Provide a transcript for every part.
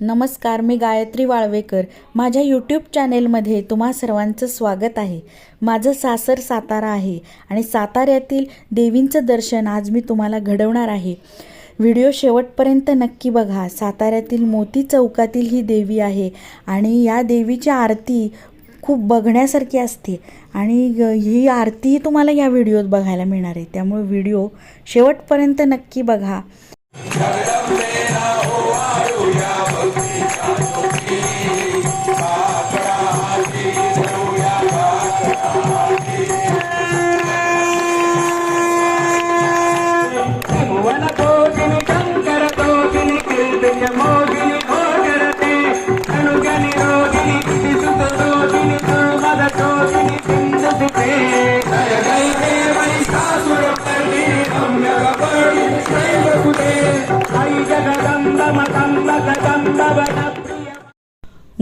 नमस्कार मी गायत्री वाळवेकर. माझ्या यूट्यूब चॅनेलमध्ये तुम्हा सर्वांचं स्वागत आहे. माझं सासर सातारा आहे आणि साताऱ्यातील देवींचं दर्शन आज मी तुम्हाला घडवणार आहे. व्हिडिओ शेवटपर्यंत नक्की बघा. साताऱ्यातील मोती चौकातील ही देवी आहे आणि या देवीची आरती खूप बघण्यासारखी असते आणि ग- ही आरती तुम्हाला या व्हिडिओत बघायला मिळणार आहे. त्यामुळे व्हिडिओ शेवटपर्यंत नक्की बघा.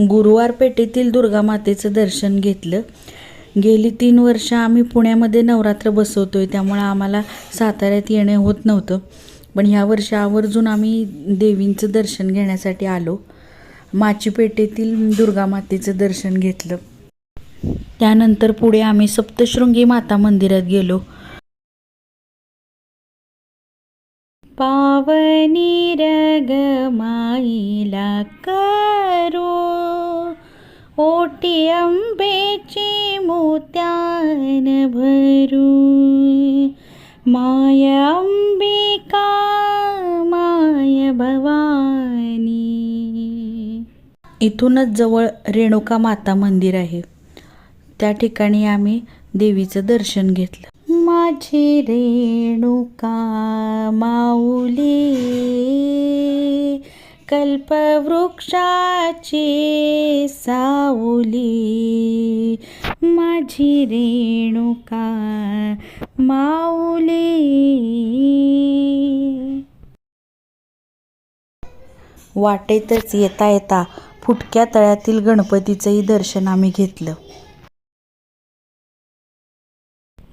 गुरुवार पेठेतील दुर्गा मातेचं दर्शन घेतलं. गेली तीन वर्ष आम्ही पुण्यामध्ये नवरात्र बसवतोय त्यामुळं आम्हाला साताऱ्यात येणे होत नव्हतं. पण ह्या वर्षी आवर्जून आम्ही देवींचं दर्शन घेण्यासाठी आलो. माचीपेठेतील दुर्गा मातेचं दर्शन घेतलं. त्यानंतर पुढे आम्ही सप्तशृंगी माता मंदिरात गेलो. पावनी रगमाईला करो ओटी अंबेची मोत्यान भरू माय अंबिका माय भवानी. इथूनच जवळ रेणुका माता मंदिर आहे. त्या ठिकाणी आम्ही देवीचं दर्शन घेतलं. माझी रेणुका माऊली कल्पवृक्षाची सावली माझी रेणुका माऊली वाटेतच येता येता फुटक्या तळ्यातील गणपतीचंही दर्शन आम्ही घेतलं.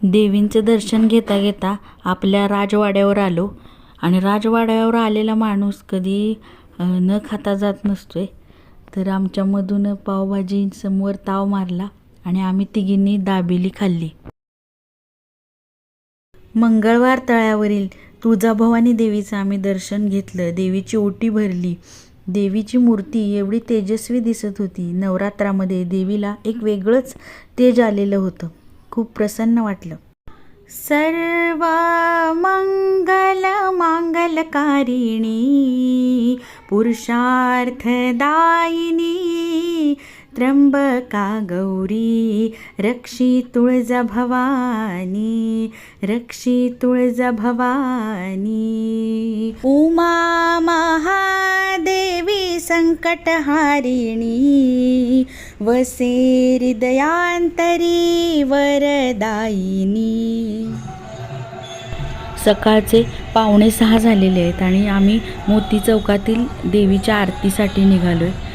देवींचं दर्शन घेता घेता आपल्या राजवाड्यावर आलो. आणि राजवाड्यावर आलेला माणूस कधी न खाता जात नसतोय. तर आमच्यामधून पावभाजी समोर ताव मारला आणि आम्ही तिघींनी दाबेली खाल्ली. मंगळवार तळ्यावरील तुळजाभवानी देवीचं आम्ही दर्शन घेतलं. देवीची ओटी भरली. देवीची मूर्ती एवढी तेजस्वी दिसत होती. नवरात्रामध्ये देवीला एक वेगळंच तेज आलेलं होतं. खूप प्रसन्न वाटलं. सर्व मंगल मांगलकारिणी पुरुषार्थदायिनी त्र्यंबका गौरी रक्षी तुळजा भवानी रक्षी तुळजा भवानी. उमा महादेवी संकटहारिणी वसे हृदयांतरी वरदायिनी. सकाळचे पावणे सहा झालेले आहेत आणि आम्ही मोती चौकातील देवीच्या आरतीसाठी निघालो आहे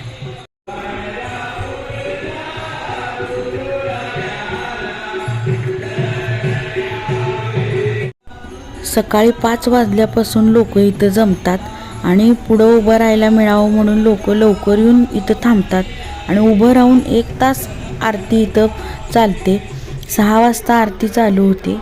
सकाळी पाच वाजल्यापासून लोक इथं जमतात. आणि पुढं उभं राहायला मिळावं म्हणून लोक लवकर येऊन इथं थांबतात. आणि उभं राहून एक तास आरती इथं चालते. सहा वाजता आरती चालू होते.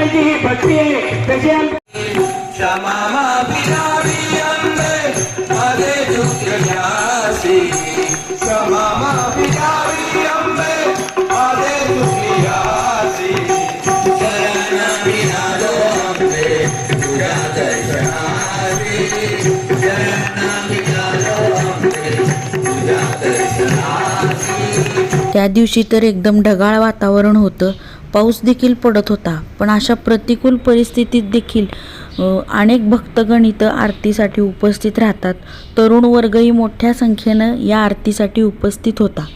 ही भक्ती आहे त्या दिवशी तर एकदम ढगाळ वातावरण होतं. पाऊस देखील पडत होता. पण अशा प्रतिकूल परिस्थितीत देखील अनेक भक्तगण इथं आरतीसाठी उपस्थित राहतात. तरुण वर्गही मोठ्या संख्येनं या आरतीसाठी उपस्थित होता.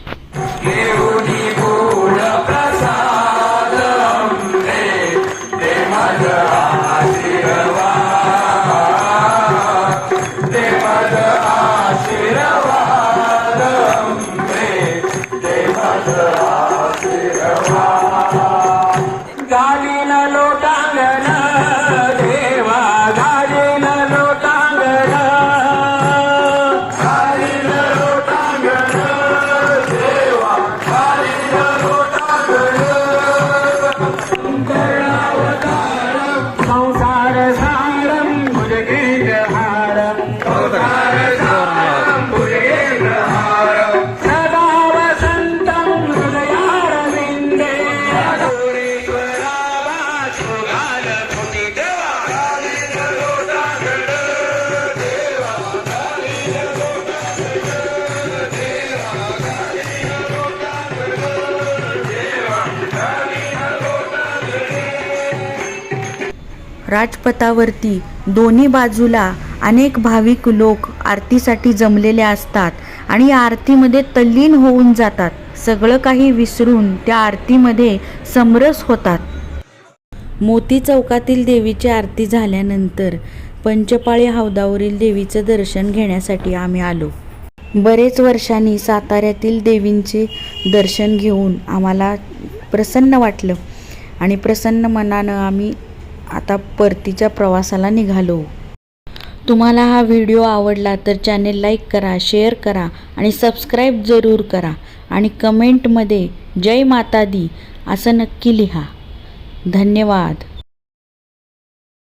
Yeah. राजपथावरती दोन्ही बाजूला अनेक भाविक लोक आरतीसाठी जमलेले असतात आणि या आरतीमध्ये तल्लीन होऊन जातात. सगळं काही विसरून त्या आरतीमध्ये समरस होतात. मोती चौकातील देवीची आरती झाल्यानंतर पंचपाळी हौदावरील देवीचं दर्शन घेण्यासाठी आम्ही आलो. बरेच वर्षांनी साताऱ्यातील देवींचे दर्शन घेऊन आम्हाला प्रसन्न वाटलं आणि प्रसन्न मनानं आम्ही आता परतीच्या प्रवासाला निघालो. तुम्हाला हा व्हिडिओ आवडला तर चॅनेल लाईक करा शेअर करा आणि सबस्क्राईब जरूर करा आणि कमेंटमध्ये जय माता दी असं नक्की लिहा. धन्यवाद.